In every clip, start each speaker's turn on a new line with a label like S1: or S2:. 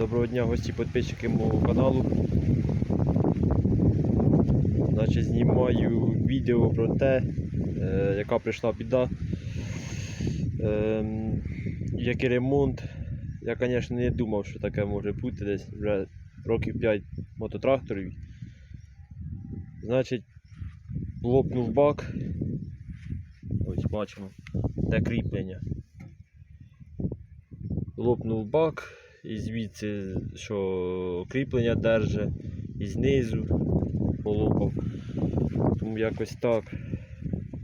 S1: Доброго дня гості підписчики мого каналу. Значить, знімаю відео про те, е, яка прийшла біда. Ем, який ремонт. Я, звісно, не думав, що таке може бути десь вже років 5 мототракторів. Значить, лопнув бак. Ось бачимо, де кріплення. Лопнув бак, і звідси, що кріплення держить, і знизу полопав. Тому якось так.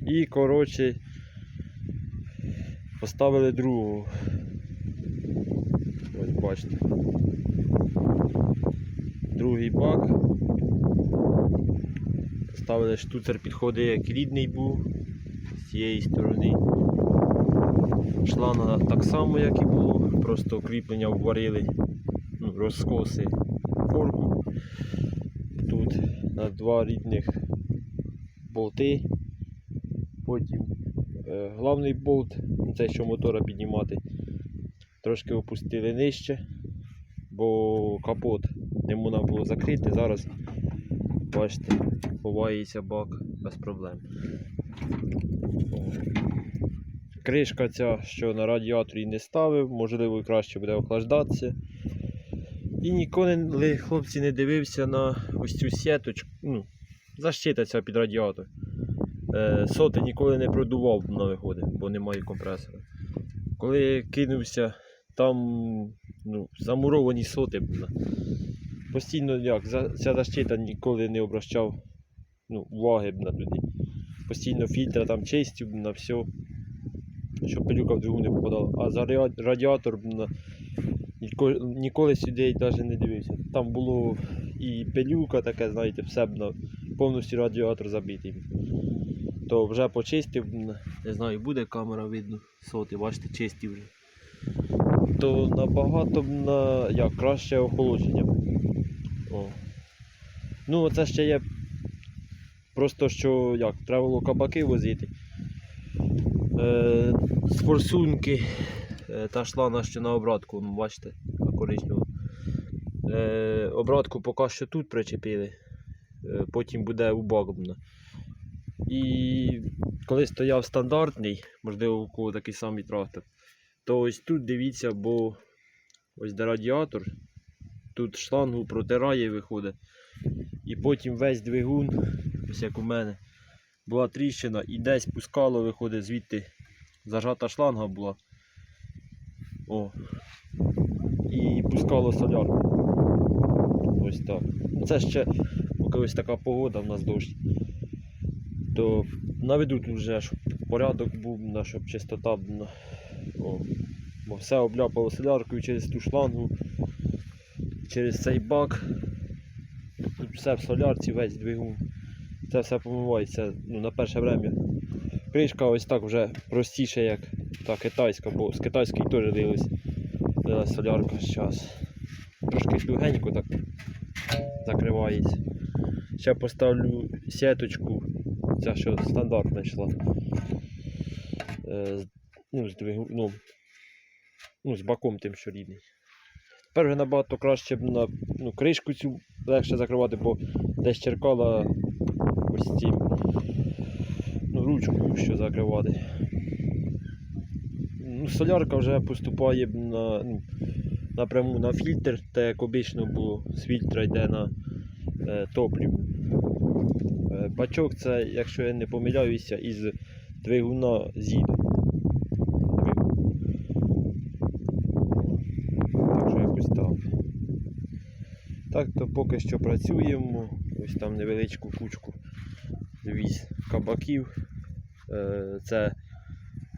S1: І коротше поставили другого. Ось бачите. Другий бак. Поставили штуцер підходить як рідний був з цієї сторони. Шланга так само, як і було, просто кріплення вварили, ну, розкоси форку. Тут на два рідних болти. Потім е, главний болт, цей що мотора піднімати, трошки опустили нижче, бо капот не можна було закрити. Зараз бачите, ховається бак без проблем. Кришка ця, що на радіаторі не ставив, можливо, краще буде охлаждатися. І ніколи хлопці не дивився на ось цю сіточку, ну, защита ця під радіатор. Е, соти ніколи не продував на виходи, бо немає компресора. Коли кинувся, там ну, замуровані соти. Постійно як, ця защита ніколи не обращав ну, уваги на туди. Постійно фільтри там чистив на все щоб пилюка в двигун не попадала. А за радіатор ніколи, сюди навіть не дивився. Там було і пилюка таке, знаєте, все повністю радіатор забитий. То вже почистив, не знаю, буде камера видно, соти, бачите, чисті вже. То набагато на як, краще охолодження. О. Ну, це ще є просто що як, треба було кабаки возити. Е, з форсунки е, та шлана ще на обратку, ну, бачите, коричневу. Е, обратку поки що тут причепили, е, потім буде у Багомна. І коли стояв стандартний, можливо, у кого такий самий трактор, то ось тут дивіться, бо ось де радіатор, тут шлангу протирає виходить. І потім весь двигун, ось як у мене, була тріщина і десь пускало, виходить звідти зажата шланга була. О. І пускало солярку. Ось так. Це ще поки ось така погода в нас дощ. То наведу тут вже, щоб порядок був, на, щоб чистота. О. Бо все обляпало соляркою через ту шлангу, через цей бак. Тут все в солярці, весь двигун. Це все помивається ну, на перше время. Кришка ось так вже простіша, як та китайська, бо з китайської теж дивились. Лилась солярка зараз. Трошки тугенько так закривається. Ще поставлю сіточку, ця що стандартна йшла. Е, ну, з двигуном. Ну, з баком тим, що рідний. Тепер вже набагато краще б на ну, кришку цю легше закривати, бо десь черкала ось цим ну, ручку, що закривати. Ну, солярка вже поступає на, ну, напряму на фільтр, так як обично було, з фільтра йде на е, топливо. Е, бачок це, якщо я не помиляюся, із двигуна зіду. Так, то поки що працюємо. Ось там невеличку кучку віз кабаків. Е, Це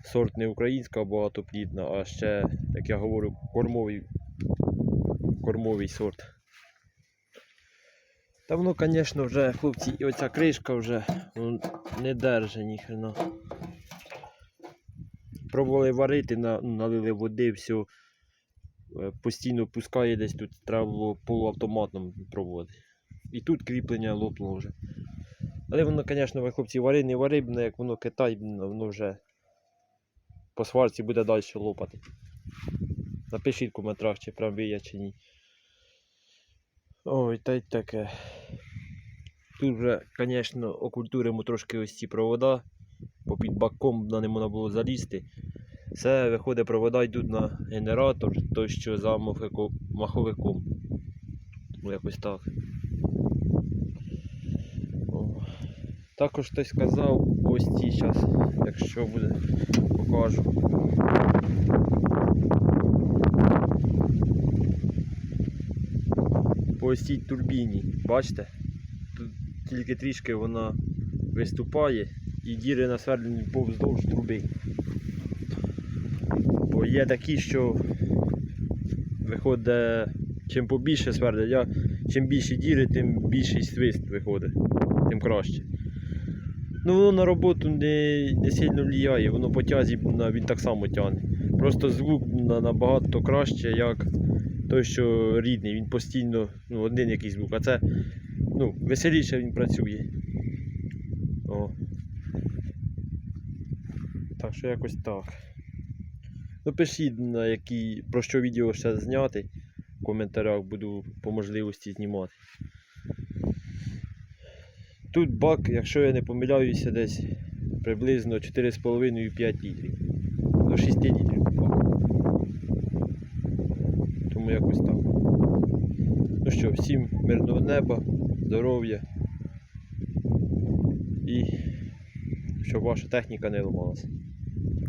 S1: сорт не українська, багатоплідна, а ще, як я говорю, кормовий, кормовий сорт. Та воно, звісно, вже, хлопці, і оця кришка вже ну, не держить ніхрена. Пробували варити, налили води, все. Постійно пускає десь тут треба було полуавтоматом пробувати. І тут кріплення лопнуло вже. Але воно, звісно, ви хлопці, вари, не вари, як воно Китай, воно вже по сварці буде далі лопати. Напишіть в коментарях, чи прям ви чи ні. Ой, та й таке. Тут вже, звісно, окультуримо трошки ось ці провода, бо під баком на не можна було залізти. Це виходить, провода йдуть на генератор, той, що за маховиком. Ну, якось так. О. Також хтось сказав, ось ці зараз, якщо буде, покажу. По ось цій турбіні, бачите? Тут тільки трішки вона виступає і діри насвердлені повздовж труби. Бо є такі, що виходить, чим побільше свердлять, чим більше діри, тим більший свист виходить, тим краще. Ну воно на роботу не, не сильно впливає, воно по тязі він так само тягне. Просто звук набагато краще, як той, що рідний, він постійно ну, один якийсь звук, а це ну, веселіше він працює. О. Так що якось так. Ну, пишіть, на які, про що відео ще зняти. В коментарях буду по можливості знімати. Тут бак, якщо я не помиляюся, десь приблизно 4,5-5 літрів. До 6 літрів. Тому якось так. Ну що, всім мирного неба, здоров'я і щоб ваша техніка не ламалася.